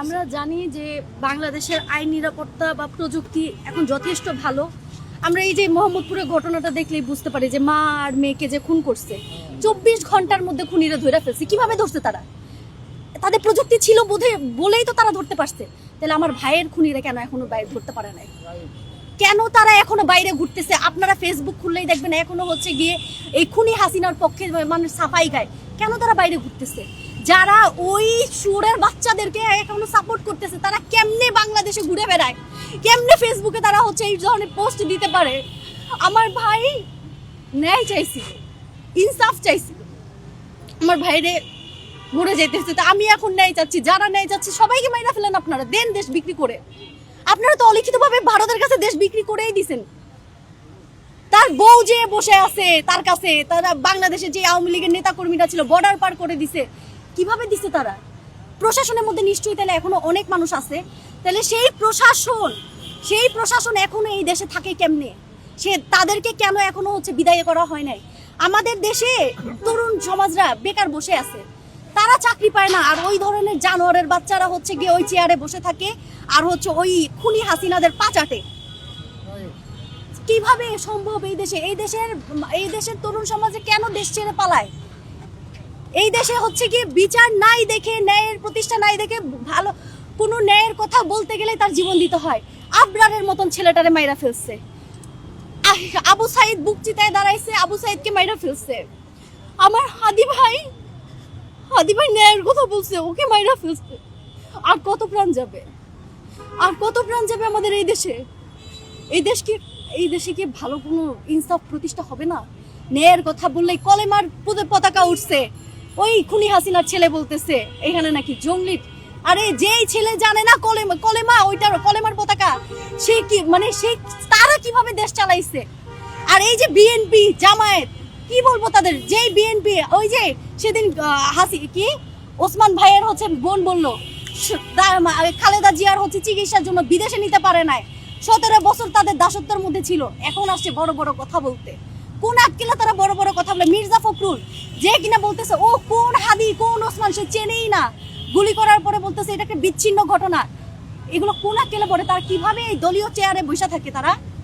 আমরা জানি যে বাংলাদেশের আইন নিরাপত্তা বা প্রযুক্তি এখন যথেষ্ট ভালো। আমরা এই যে মোহাম্মদপুরের ঘটনাটা দেখলেই বুঝতে পারি যে মা আর মেয়েকে যে খুন করছে। চব্বিশ ঘণ্টার মধ্যে খুনিরা ধরে ফেলছে। কীভাবে ধরছে তারা? তাদের প্রযুক্তি ছিল বোধে বলেই তো তারা ধরতে পারছে। তাহলে আমার ভাইয়ের খুনিরা কেন এখনও বাইরে ধরতে পারে নাই? কেন তারা এখনও বাইরে ঘুরতেছে? আপনারা ফেসবুক খুললেই দেখবেন এখনও হচ্ছে গিয়ে এই খুনি হাসিনার পক্ষে মানুষ সাফাই গায়। কেন তারা বাইরে ঘুরতেছে? যারা ওই সুরের বাচ্চাদেরকে এখনও সাপোর্ট করতেছে, তারা কেমনে বাংলাদেশে ঘুরে বেড়ায়? কেমনে ফেসবুকে তারা হচ্ছে এই ধরনের পোস্ট দিতে পারে? আমার ভাই ন্যায় চাইছি, ইনসাফ চাইছিল আমার ভাইরে মরে যেতেছে তা আমি এখন ন্যায় চাচ্ছি, যারা ন্যায় চাচ্ছি সবাইকে মাইরা ফেলেন আপনারা, দেন দেশ বিক্রি করে। আপনারা তো অলিখিতভাবে ভারতের কাছে দেশ বিক্রি করেই দিছেন। তার বউ যে বসে আছে, তার কাছে, তারা বাংলাদেশে যে আওয়ামী লীগের নেতা কর্মীরা ছিল বর্ডার পার করে দিছে, কীভাবে দিছে তারা? প্রশাসনের মধ্যে নিশ্চয়ই তাহলে এখনও অনেক মানুষ আছে। তাহলে সেই প্রশাসন সেই প্রশাসন এখনও এই দেশে থাকে কেমনে? সে তাদেরকে কেন এখনও হচ্ছে বিদায় করা হয় নাই? আমাদের দেশে তরুণ সমাজরা বেকার বসে আছে। তারা চাকরি পায় না, আর ওই ধরনের জানোয়ারের বাচ্চারা হচ্ছে গিয়ে ওই চেয়ারে বসে থাকে, আর হচ্ছে ওই খুনি হাসিনাদের পাচাটে কীভাবে সম্ভব এই দেশে? এই দেশের এই দেশের তরুণ সমাজে কেন দেশ ছেড়ে পালায়? এই দেশে হচ্ছে কি বিচার নাই দেখে, ন্যায়ের প্রতিষ্ঠা নাই দেখে, ভালো কোনো ন্যায়ের কথা বলতে গেলে তার জীবন দিতে হয়। আবরারের মতন ছেলেটারে মাইরা ফেলছে। আবু সাইদ বুক চিতায় দাঁড়াইছে, আবু সাইদকে মাইরা ফেলছে। আমার হাদি ভাই হাদি ভাই ন্যায়ের কথা বলছে, ওকে মাইরা ফেলছে। আর কত প্রাণ যাবে? আর কত প্রাণ যাবে আমাদের এই দেশে? এই দেশ কি, এই দেশে কি ভালো কোনো ইনসাফ প্রতিষ্ঠা হবে না? ন্যায়ের কথা বললেই কলেমার পতাকা উঠছে। ওই খুনি হাসিনার ছেলে বলতেছে এখানে নাকি জঙ্গলি আরে যেই ছেলে জানে না কলেমা কলেমা, ওইটার কলেমার পতাকা, সে কি মানে সে তারা কীভাবে দেশ চালাইছে? আর এই যে বিএনপি জামায়াত, কি বলব তাদের? যেই বিএনপি ওই যে সেদিন হাসি কি? ওসমান ভাইয়ের হচ্ছে বোন বলল খালেদা জিয়ার হচ্ছে চিকিৎসার জন্য বিদেশে নিতে পারে নাই। সতেরো বছর তাদের দাসত্বের মধ্যে ছিল। এখন আসছে বড় বড় কথা বলতে। কোন আটকেলে তারা বড় বড় কথা বলে? মির্জা ফখরুল, যে কিনা বলতেছে, ও কোন হাদি, কোন ওসমান, সে চেনেই না। গুলি করার পরে বলতেছে, এটা একটা বিচ্ছিন্ন ঘটনা। এগুলো কোন আটকেলে পড়ে তারা কীভাবে এই দলীয় চেয়ারে বসে থাকে তারা?